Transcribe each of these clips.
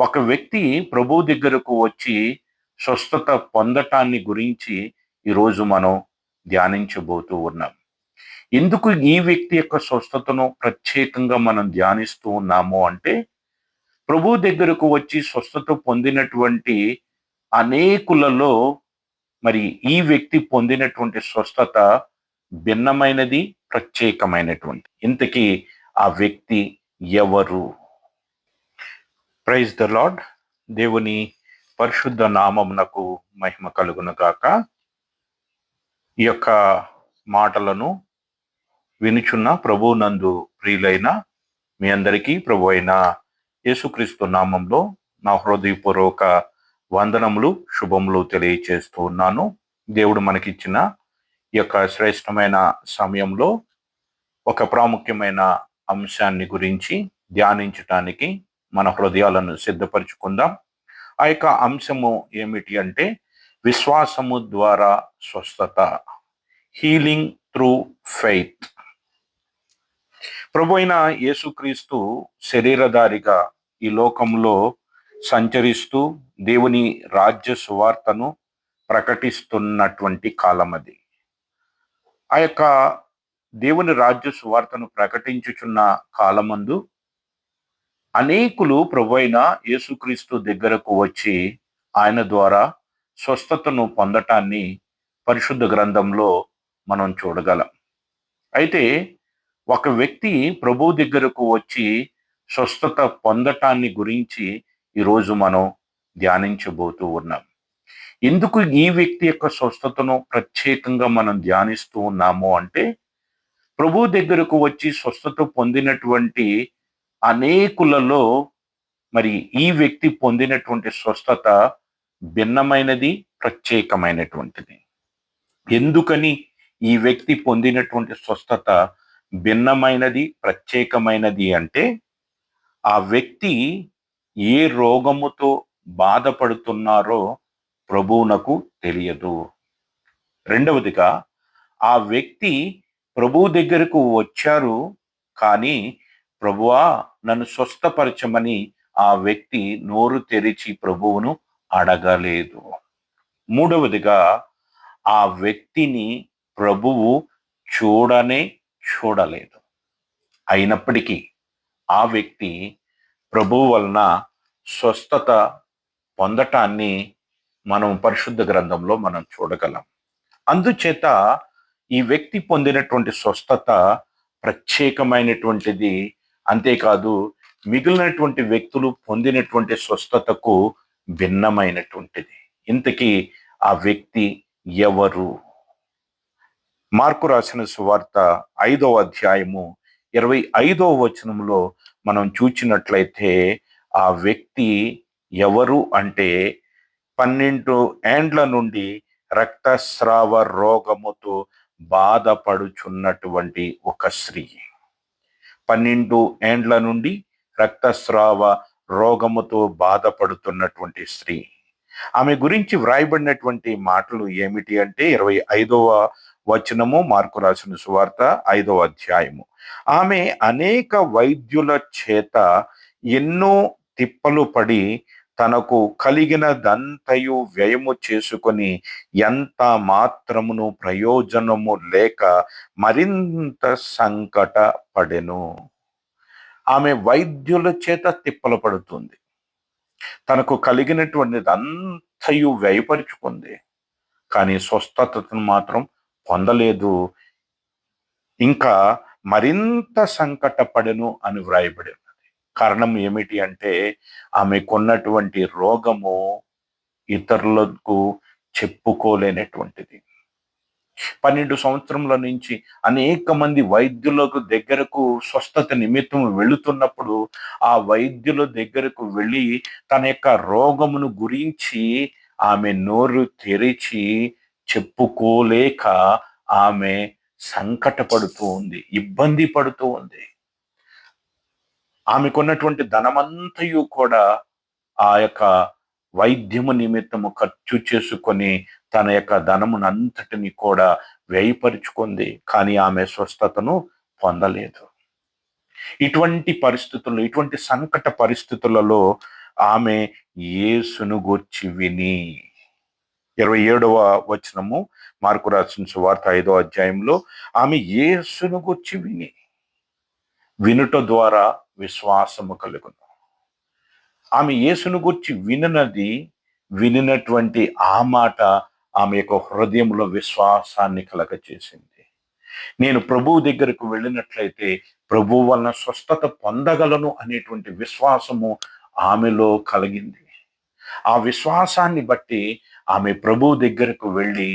ఒక వ్యక్తి ప్రభు దగ్గరకు వచ్చి స్వస్థత పొందటాన్ని గురించి ఈరోజు మనం ధ్యానించబోతూ ఉన్నాం. ఎందుకు ఈ వ్యక్తి యొక్క స్వస్థతను ప్రత్యేకంగా మనం ధ్యానిస్తూ ఉన్నాము అంటే ప్రభు దగ్గరకు వచ్చి స్వస్థత పొందినటువంటి అనేకులలో మరి ఈ వ్యక్తి పొందినటువంటి స్వస్థత భిన్నమైనది ప్రత్యేకమైనటువంటి. ఇంతకీ ఆ వ్యక్తి ఎవరు? Praise the lord. దేవుని పరిశుద్ధ నామమునకు మహిమ కలుగునగాక ఈ యొక్క మాటలను వినుచున్న ప్రభునందు ప్రియులైన మీ అందరికీ ప్రభు అయిన యేసుక్రీస్తు నామంలో నా హృదయపూర్వక వందనములు శుభములు తెలియచేస్తూ ఉన్నాను. దేవుడు మనకిచ్చిన ఈ యొక్క శ్రేష్టమైన సమయంలో ఒక ప్రాముఖ్యమైన అంశాన్ని గురించి ధ్యానించటానికి మన హృదయాలను సిద్ధపరచుకుందాం. ఆ యొక్క అంశము ఏమిటి అంటే విశ్వాసము ద్వారా స్వస్థత హీలింగ్ త్రూ ఫెయిత్. ప్రభు అయిన యేసుక్రీస్తు శరీరధారిగా ఈ లోకంలో సంచరిస్తూ దేవుని రాజ్య సువార్తను ప్రకటిస్తున్నటువంటి కాలం అది. ఆ యొక్క దేవుని రాజ్య సువార్తను ప్రకటించుచున్న కాలమందు అనేకులు ప్రభు అయిన యేసుక్రీస్తు దగ్గరకు వచ్చి ఆయన ద్వారా స్వస్థతను పొందటాన్ని పరిశుద్ధ గ్రంథంలో మనం చూడగలం. అయితే ఒక వ్యక్తి ప్రభు దగ్గరకు వచ్చి స్వస్థత పొందటాన్ని గురించి ఈరోజు మనం ధ్యానించబోతూ ఉన్నాం. ఎందుకు ఈ వ్యక్తి యొక్క స్వస్థతను ప్రత్యేకంగా మనం ధ్యానిస్తూ ఉన్నాము అంటే ప్రభు దగ్గరకు వచ్చి స్వస్థత పొందినటువంటి అనేకులలో మరి ఈ వ్యక్తి పొందినటువంటి స్వస్థత భిన్నమైనది ప్రత్యేకమైనటువంటిది. ఎందుకని ఈ వ్యక్తి పొందినటువంటి స్వస్థత భిన్నమైనది ప్రత్యేకమైనది అంటే ఆ వ్యక్తి ఏ రోగముతో బాధపడుతున్నారో ప్రభువునకు తెలియదు. రెండవదిగా ఆ వ్యక్తి ప్రభు దగ్గరకు వచ్చారు కానీ ప్రభువా నన్ను స్వస్థపరచమని ఆ వ్యక్తి నోరు తెరిచి ప్రభువును అడగలేదు. మూడవదిగా ఆ వ్యక్తిని ప్రభువు చూడనే చూడలేదు. అయినప్పటికీ ఆ వ్యక్తి ప్రభువు వలన స్వస్థత పొందటాన్ని మనం పరిశుద్ధ గ్రంథంలో మనం చూడగలం. అందుచేత ఈ వ్యక్తి పొందినటువంటి స్వస్థత ప్రత్యేకమైనటువంటిది అంతేకాదు మిగిలినటువంటి వ్యక్తులు పొందినటువంటి స్వస్థతకు భిన్నమైనటువంటిది. ఇంతకీ ఆ వ్యక్తి ఎవరు? మార్కు రాసిన సువార్త ఐదవ అధ్యాయము ఇరవై ఐదవ వచనంలో మనం చూచినట్లయితే ఆ వ్యక్తి ఎవరు అంటే పన్నెండు ఏండ్ల నుండి రక్తస్రావ రోగముతో బాధపడుచున్నటువంటి ఒక స్త్రీ. పన్నెండు ఏండ్ల నుండి రక్తస్రావ రోగముతో బాధపడుతున్నటువంటి స్త్రీ. ఆమె గురించి వ్రాయబడినటువంటి మాటలు ఏమిటి అంటే ఇరవై ఐదవ వచనము మార్కు రాసిన సువార్త ఐదవ అధ్యాయము. ఆమె అనేక వైద్యుల చేత ఎన్నో తిప్పలు పడి తనకు కలిగిన దంతయు వ్యయము చేసుకొని ఎంత మాత్రమును ప్రయోజనము లేక మరింత సంకట పడెను. ఆమె వైద్యుల చేత తిప్పలు పడుతుంది. తనకు కలిగినటువంటిది అంతయు వ్యయపరుచుకుంది. కానీ స్వస్థతను మాత్రం పొందలేదు. ఇంకా మరింత సంకటపడెను అని వ్రాయబడింది. కారణం ఏమిటి అంటే ఆమెకున్నటువంటి రోగము ఇతరులకు చెప్పుకోలేనటువంటిది. పన్నెండు సంవత్సరముల నుంచి అనేక మంది వైద్యులకు దగ్గరకు స్వస్థత నిమిత్తం వెళుతున్నప్పుడు ఆ వైద్యుల దగ్గరకు వెళ్ళి తన యొక్క రోగమును గురించి ఆమె నోరు తెరిచి చెప్పుకోలేక ఆమె సంకటపడుతూ ఉంది ఇబ్బంది పడుతూ ఉంది. ఆమెకున్నటువంటి ధనమంతయు కూడా ఆ యొక్క వైద్యము నిమిత్తము ఖర్చు చేసుకొని తన యొక్క ధనమునంతటిని కూడా వ్యయపరుచుకుంది. కానీ ఆమె స్వస్థతను పొందలేదు. ఇటువంటి పరిస్థితుల్లో ఇటువంటి సంకట పరిస్థితులలో ఆమె యేసును గూర్చి విని ఇరవై ఏడవ వచనము మార్కు రాసిన సువార్త ఐదో అధ్యాయంలో ఆమె యేసును గూర్చి విని వినుట ద్వారా విశ్వాసము కలుగును. ఆమె యేసును గూర్చి విననది వినినటువంటి ఆ మాట ఆమె యొక్క హృదయంలో విశ్వాసాన్ని కలగచేసింది. నేను ప్రభువు దగ్గరకు వెళ్ళినట్లయితే ప్రభువు వలన స్వస్థత పొందగలను అనేటువంటి విశ్వాసము ఆమెలో కలిగింది. ఆ విశ్వాసాన్ని బట్టి ఆమె ప్రభు దగ్గరకు వెళ్ళి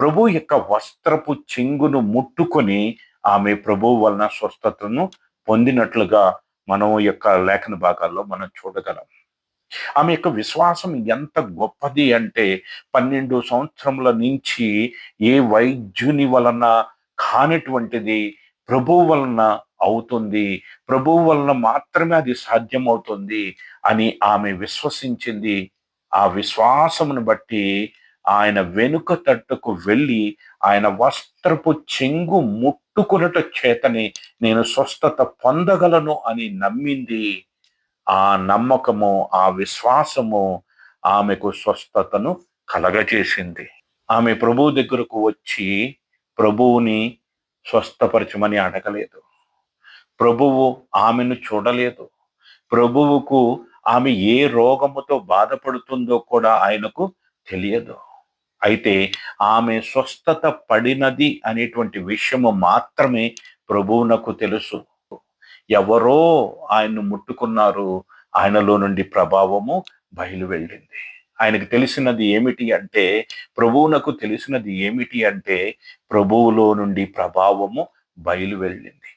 ప్రభు యొక్క వస్త్రపు చెంగును ముట్టుకొని ఆమె ప్రభు వలన స్వస్థతను పొందినట్లుగా మనం యొక్క లేఖన భాగాల్లో మనం చూడగలం. ఆమె యొక్క విశ్వాసం ఎంత గొప్పది అంటే పన్నెండు సంవత్సరముల నుంచి ఏ వైద్యుని వలన కానటువంటిది ప్రభువు వలన అవుతుంది ప్రభువు వలన మాత్రమే అది సాధ్యమవుతుంది అని ఆమె విశ్వసించింది. ఆ విశ్వాసమును బట్టి ఆయన వెనుక తట్టుకు వెళ్ళి ఆయన వస్త్రపు చెంగు ముట్టుకునట చేతని నేను స్వస్థత పొందగలను అని నమ్మింది. ఆ నమ్మకము ఆ విశ్వాసము ఆమెకు స్వస్థతను కలగజేసింది. ఆమె ప్రభువు దగ్గరకు వచ్చి ప్రభువుని స్వస్థపరచమని అడగలేదు. ప్రభువు ఆమెను చూడలేదు. ప్రభువుకు ఆమె ఏ రోగముతో బాధపడుతుందో కూడా ఆయనకు తెలియదు. అయితే ఆమె స్వస్థత పడినది అనేటువంటి విషయము మాత్రమే ప్రభువునకు తెలుసు. ఎవరో ఆయన్ను ముట్టుకున్నారు ఆయనలో నుండి ప్రభావము బయలు వెళ్ళింది. ఆయనకు తెలిసినది ఏమిటి అంటే ప్రభువునకు తెలిసినది ఏమిటి అంటే ప్రభువులో నుండి ప్రభావము బయలు వెళ్ళింది.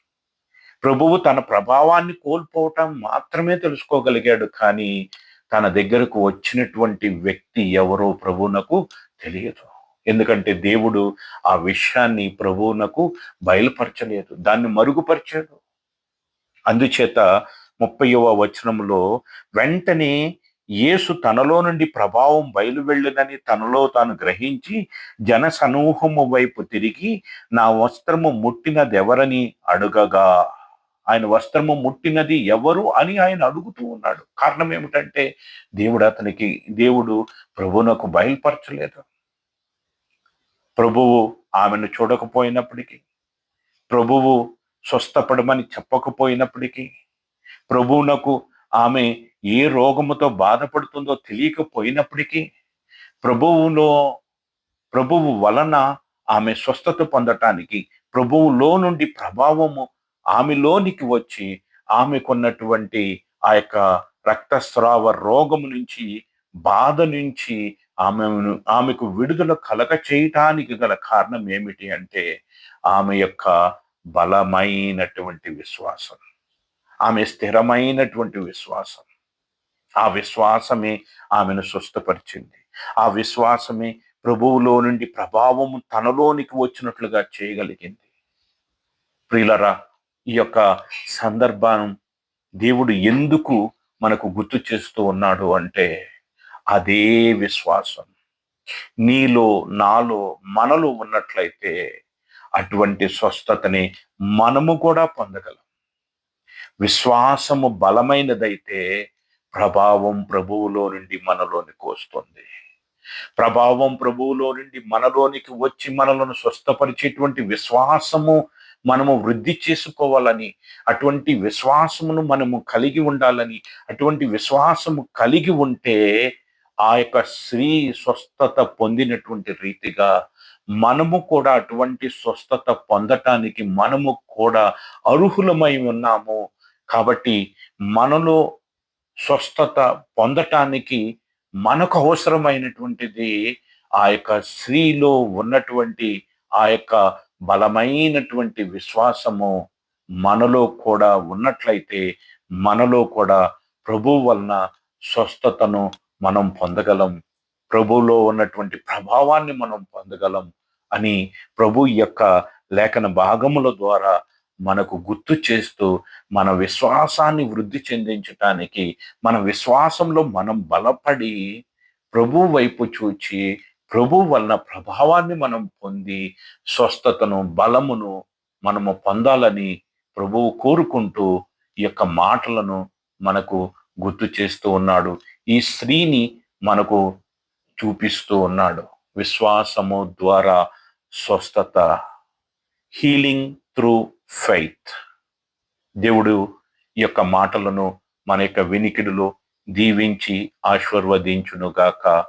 ప్రభువు తన ప్రభావాన్ని కోల్పోవటం మాత్రమే తెలుసుకోగలిగాడు కానీ తన దగ్గరకు వచ్చినటువంటి వ్యక్తి ఎవరో ప్రభువునకు తెలియదు. ఎందుకంటే దేవుడు ఆ విషయాన్ని ప్రభువునకు బయలుపరచలేదు. దాన్ని మరుగుపరిచాడు. అందుచేత ముప్పైవ వచనంలో వెంటనే యేసు తనలో నుండి ప్రభావం బయలు వెళ్ళదని తనలో తాను గ్రహించి జన సమూహము వైపు తిరిగి నా వస్త్రము ముట్టినదెవరని అడుగగా. ఆయన వస్త్రము ముట్టినది ఎవరు అని ఆయన అడుగుతూ ఉన్నాడు. కారణం ఏమిటంటే దేవుడు అతనికి దేవుడు ప్రభువునకు బయలుపరచలేదు. ప్రభువు ఆమెను చూడకపోయినప్పటికీ ప్రభువు స్వస్థపడమని చెప్పకపోయినప్పటికీ ప్రభువునకు ఆమె ఏ రోగముతో బాధపడుతుందో తెలియకపోయినప్పటికీ ప్రభువులో ప్రభువు వలన ఆమె స్వస్థత పొందటానికి ప్రభువులో నుండి ప్రభావము ఆమెలోనికి వచ్చి ఆమెకున్నటువంటి ఆ యొక్క రక్తస్రావ రోగము నుంచి బాధ నుంచి ఆమెను ఆమెకు విడుదల కలగ చేయటానికి గల కారణం ఏమిటి అంటే ఆమె యొక్క బలమైనటువంటి విశ్వాసం. ఆమె స్థిరమైనటువంటి విశ్వాసం. ఆ విశ్వాసమే ఆమెను స్వస్థపరిచింది. ఆ విశ్వాసమే ప్రభువులో నుండి ప్రభావము తనలోనికి వచ్చినట్లుగా చేయగలిగింది. ప్రియులరా ఈ యొక్క సందర్భం దేవుడు ఎందుకు మనకు గుర్తు చేస్తూ ఉన్నాడు అంటే అదే విశ్వాసం. నీలో నాలో మనలో ఉన్నట్లయితే అటువంటి స్వస్థతని మనము కూడా పొందగలం. విశ్వాసము బలమైనదైతే ప్రభావం ప్రభువులో నుండి మనలోనికి వస్తుంది ప్రభావం ప్రభువులో నుండి మనలోనికి వచ్చి మనలను స్వస్థపరిచేటువంటి విశ్వాసము మనము వృద్ధి చేసుకోవాలని అటువంటి విశ్వాసమును మనము కలిగి ఉండాలని అటువంటి విశ్వాసము కలిగి ఉంటే ఆ యొక్క స్త్రీ స్వస్థత పొందినటువంటి రీతిగా మనము కూడా అటువంటి స్వస్థత పొందటానికి మనము కూడా అర్హులమై ఉన్నాము. కాబట్టి మనలో స్వస్థత పొందటానికి మనకు అవసరమైనటువంటిది ఆ యొక్క స్త్రీలో ఉన్నటువంటి ఆ యొక్క బలమైనటువంటి విశ్వాసము మనలో కూడా ఉన్నట్లయితే మనలో కూడా ప్రభు వలన స్వస్థతను మనం పొందగలం. ప్రభువులో ఉన్నటువంటి ప్రభావాన్ని మనం పొందగలం అని ప్రభు యొక్క లేఖన భాగముల ద్వారా మనకు గుర్తు చేస్తూ మన విశ్వాసాన్ని వృద్ధి చెందించటానికి మన విశ్వాసంలో మనం బలపడి ప్రభు వైపు చూచి ప్రభు వలన ప్రభావాన్ని మనం పొంది స్వస్థతను బలమును మనము పొందాలని ప్రభువు కోరుకుంటూ ఈ యొక్క మాటలను మనకు గుర్తు చేస్తూ ఉన్నాడు. ఈ స్త్రీని మనకు చూపిస్తూ ఉన్నాడు. విశ్వాసము ద్వారా స్వస్థత హీలింగ్ త్రూ ఫెయిత్. దేవుడు ఈ యొక్క మాటలను మన యొక్క వినికిడిలో దీవించి ఆశీర్వదించునుగాక.